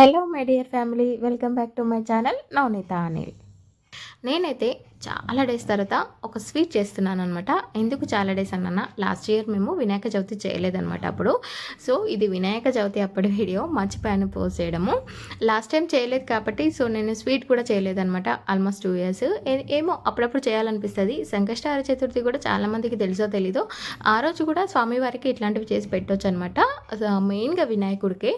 Hello my dear family welcome back to my channel Navaneetha Anil నేనైతే చాలా days తర్వాత ఒక స్వీట్ చేస్తున్నాను అనమాట ఎందుకు చాలా డేస్ అన్నా లాస్ట్ ఇయర్ మేము వినాయక చవితి చేయలేదన్నమాట అప్పుడు. సో ఇది వినాయక చవితి అప్పటి వీడియో మర్చిపోయాను పోస్ట్ చేయడము. లాస్ట్ టైం చేయలేదు కాబట్టి సో నేను స్వీట్ కూడా చేయలేదన్నమాట. ఆల్మోస్ట్ టూ ఇయర్స్ ఏమో అప్పుడప్పుడు చేయాలనిపిస్తుంది. సంకష్టార చతుర్థి కూడా చాలామందికి తెలుసో తెలీదో ఆ రోజు కూడా స్వామివారికి ఇట్లాంటివి చేసి పెట్టవచ్చు అనమాట మెయిన్గా వినాయకుడికి.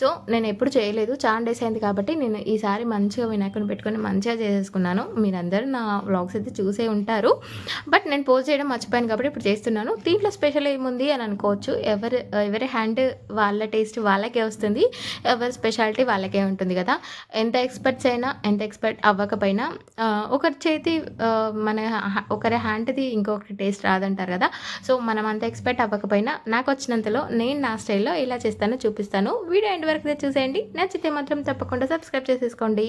సో నేను ఎప్పుడు చేయలేదు. చాలా డేస్ అయింది కాబట్టి నేను ఈసారి మంచిగా వినాయకుడిని పెట్టుకొని మంచిగా చేసేసుకున్నాను. మీరందరూ నా వ్లాగ్స్ అయితే చూసే ఉంటారు. బట్ నేను పోస్ట్ చేయడం మర్చిపోయాను కాబట్టి ఇప్పుడు చేస్తున్నాను. దీంట్లో స్పెషల్ ఏముంది అని అనుకోవచ్చు. ఎవరి ఎవరి హ్యాండ్ వాళ్ళ టేస్ట్ వాళ్ళకే వస్తుంది. ఎవరి స్పెషాలిటీ వాళ్ళకే ఉంటుంది కదా. ఎంత ఎక్స్పర్ట్స్ అయినా ఎంత ఎక్స్పర్ట్ అవ్వకపోయినా ఒకరి చేతి మన ఒకరి హ్యాండ్ది ఇంకొకటి టేస్ట్ రాదంటారు కదా. సో మనం అంత ఎక్స్పర్ట్ అవ్వకపోయినా నాకు వచ్చినంతలో నేను నా స్టైల్లో ఇలా చేస్తానో చూపిస్తాను. వీడియో ఎండ్ వరకు చూసేయండి. నచ్చితే మాత్రం తప్పకుండా సబ్స్క్రైబ్ చేసేసుకోండి.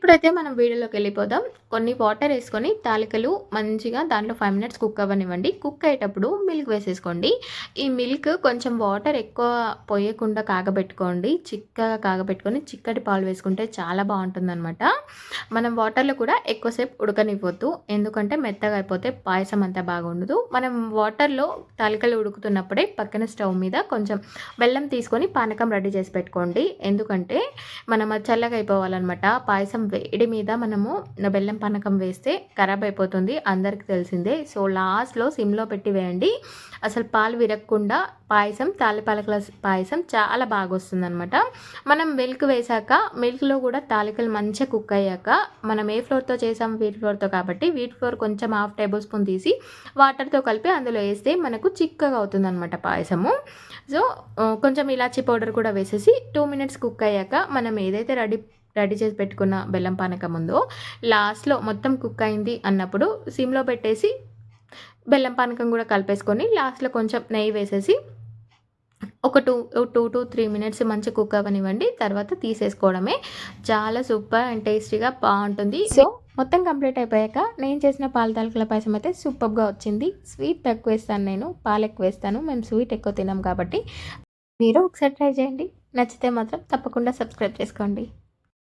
ఇప్పుడైతే మనం వీడియోలోకి వెళ్ళిపోదాం. కొన్ని వాటర్ వేసుకొని తాలికలు మంచిగా దాంట్లో ఫైవ్ మినిట్స్ కుక్ అవ్వనివ్వండి. కుక్ అయ్యేటప్పుడు మిల్క్ వేసేసుకోండి. ఈ మిల్క్ కొంచెం వాటర్ ఎక్కువ పోయకుండా కాగబెట్టుకోండి. చిక్కగా కాగబెట్టుకొని చిక్కటి పాలు వేసుకుంటే చాలా బాగుంటుంది అనమాట మనం వాటర్లో కూడా ఎక్కువసేపు ఉడకనివ్వద్దు. ఎందుకంటే మెత్తగా అయిపోతే పాయసం అంతా బాగుండదు. మనం వాటర్లో తాలికలు ఉడుకుతున్నప్పుడే పక్కన స్టవ్ మీద కొంచెం బెల్లం తీసుకొని పానకం రెడీ చేసి పెట్టుకోండి. ఎందుకంటే మనం చల్లగా అయిపోవాలన్నమాట. పాయసం వేడి మీద మనము బెల్లం పనకం వేస్తే ఖరాబ్ అయిపోతుంది అందరికి తెలిసిందే. సో లాస్ట్లో సిమ్లో పెట్టి వేయండి. అసలు పాలు విరగకుండా పాయసం తాలిపాలకల పాయసం చాలా బాగా వస్తుంది అనమాట మనం మిల్క్ వేసాక మిల్క్లో కూడా తాలికలు మంచిగా కుక్ అయ్యాక మనం ఏ ఫ్లోర్తో చేసాం వీట్ ఫ్లోర్తో కాబట్టి వీట్ ఫ్లోర్ కొంచెం హాఫ్ టేబుల్ స్పూన్ తీసి వాటర్తో కలిపి అందులో వేస్తే మనకు చిక్కగా అవుతుంది అనమాట పాయసము. సో కొంచెం ఇలాచీ పౌడర్ కూడా వేసేసి టూ మినిట్స్ కుక్ అయ్యాక మనం ఏదైతే రెడీ రెడీ చేసి పెట్టుకున్న బెల్లం పానకం ఉందో లాస్ట్లో మొత్తం కుక్ అయింది అన్నప్పుడు సిమ్లో పెట్టేసి బెల్లం పానకం కూడా కలిపేసుకొని లాస్ట్లో కొంచెం నెయ్యి వేసేసి ఒక two two to three minutes మంచి కుక్ అవ్వనివ్వండి. తర్వాత తీసేసుకోవడమే. చాలా సూపర్ అండ్ టేస్టీగా బాగుంటుంది. సో మొత్తం కంప్లీట్ అయిపోయాక నేను చేసిన పాల తాలకల పాయసం అయితే సూపర్గా వచ్చింది. స్వీట్ తక్కువ వేస్తాను నేను పాలు ఎక్కువ వేస్తాను. మేము స్వీట్ ఎక్కువ తినాం కాబట్టి మీరు ఒకసారి ట్రై చేయండి. నచ్చితే మాత్రం తప్పకుండా సబ్స్క్రైబ్ చేసుకోండి.